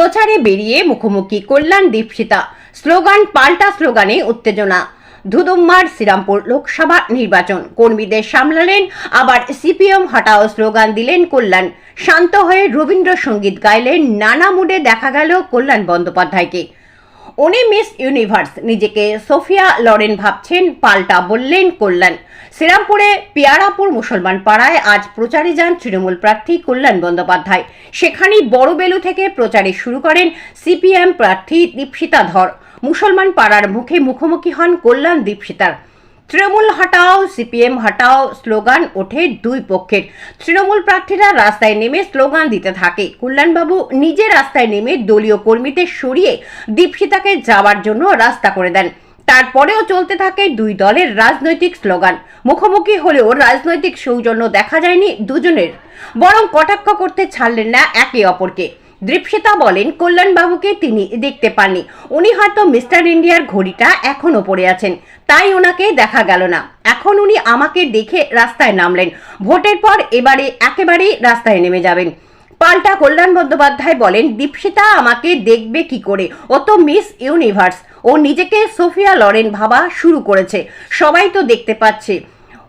প্রচারে বেরিয়ে মুখোমুখি কল্যাণ দীপশিতা। স্লোগান পাল্টা স্লোগানে উত্তেজনা। ধুদুম্মার শ্রীরামপুর লোকসভা নির্বাচন। কর্মীদের সামলালেন, আবার সিপিএম হটাও স্লোগান দিলেন কল্যাণ। শান্ত হয়ে রবীন্দ্রসঙ্গীত গাইলেন নানা মুডে দেখা গেল কল্যাণ বন্দ্যোপাধ্যায়কে। উনি মিস ইউনিভার্স, নিজেকে সোফিয়া লরেন ভাবছেন, পাল্টা বললেন কল্যাণ। শ্রীরামপুরে পিয়ারাপুর মুসলমান পাড়ায় আজ প্রচারে যান তৃণমূল প্রার্থী কল্যাণ বন্দ্যোপাধ্যায়। সেখানেই বড়বেলু থেকে প্রচারে শুরু করেন সিপিএম প্রার্থী দীপসিতা ধর। মুসলমান পাড়ার মুখে মুখোমুখি হন কল্যাণ দীপশিতার। তৃণমূল হটাও, সিপিএম হটাও, স্লোগান ওঠে দুই পক্ষের। তৃণমূল প্রার্থীরা রাস্তায় নেমে স্লোগান দিতে থাকে। কল্যাণবাবু নিজে রাস্তায় নেমে দলীয় কর্মীদের সরিয়ে দীপশিতাকে যাওয়ার জন্য রাস্তা করে দেন। তারপরেও চলতে থাকে দুই দলের রাজনৈতিক স্লোগান। মুখোমুখি হলেও রাজনৈতিক সৌজন্য দেখা যায়নি দুজনের। বরং কটাক্ষ করতে ছাড়লেন না একে অপরকে। দীপশিতা বলেন, কল্যাণবাবুকে তিনি দেখতে পাননি। উনি হয়তো মিস্টার ইন্ডিয়ার ঘড়িটা এখনও পড়ে আছেন। তাই ওনাকে দেখা গেল না। এখন উনি আমাকে দেখে রাস্তায় নামলেন। ভোটের পর এবারে একেবারেই রাস্তায় নেমে যাবেন। পাল্টা কল্যাণ বন্দ্যোপাধ্যায় বলেন, দীপশিতা আমাকে দেখবে কি করে? ও তো মিস ইউনিভার্স। ও নিজেকে সোফিয়া লরেন ভাবা শুরু করেছে। সবাই তো দেখতে পাচ্ছে।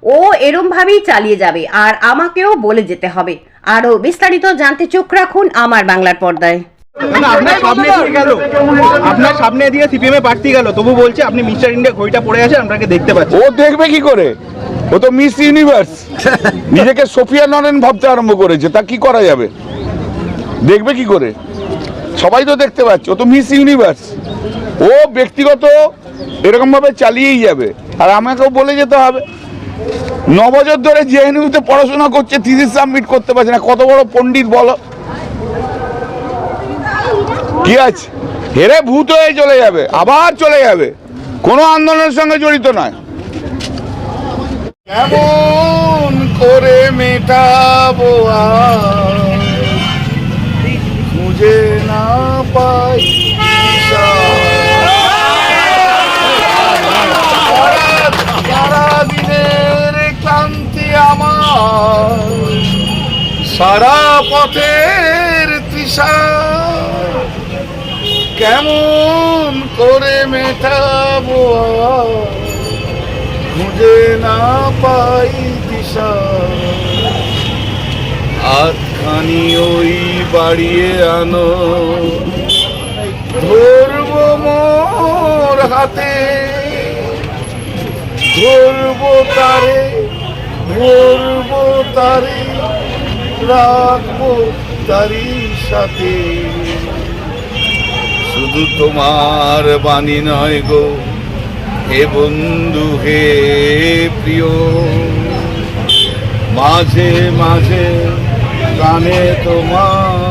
ও এরমভাবেই চালিয়ে যাবে। আর আমাকেও বলে যেতে হবে। আরও বিস্তারিত জানতে চোখ রাখুন আমার বাংলার পর্দায়। না, আপনার সামনে দিয়ে গেল। আপনার সামনে দিয়ে সিপিএম এ প্রার্থী গেল। তবু বলছে আপনি মিস্টার ইন্ডিয়া ঘড়িটা পড়ে আছে আপনাকে দেখতে পাচ্ছি। ও দেখবে কি করে? ও তো মিস ইউনিভার্স। নিজেকে সোফিয়া নরেন ভাবতে আরম্ভ করেছে তা কি করা যাবে? দেখবে কি করে? সবাই তো দেখতে পাচ্ছে ও তো মিস ইউনিভার্স। ও ব্যক্তিগত এরকম ভাবে চালিয়েই যাবে। আর আমাকেও বলে যেতে হবে। ন বছর ধরে জেএনইউতে পড়াশোনা করছে থিসিস সাবমিট করতে পারছে না। কত বড় পণ্ডিত বলো? কি আছে? হেরে ভূত হয়ে চলে যাবে, আবার চলে যাবে। কোনো আন্দোলনের সঙ্গে জড়িত নয়। কেমন করে মেটাবো খুঁজে না পাই সারা পথের তৃষা। কেমন করে মেটাবো খুঁজে না পাই দিশা আটখানি ওই বাড়িয়ে আনো। ধরবো মোর হাতে। ধরবো তারে ধরবো তারে। রাখব তারি সাথে। শুধু তোমার বাণী নয় গো, হে বন্ধু, হে প্রিয়। মাঝে মাঝে কানে তোমার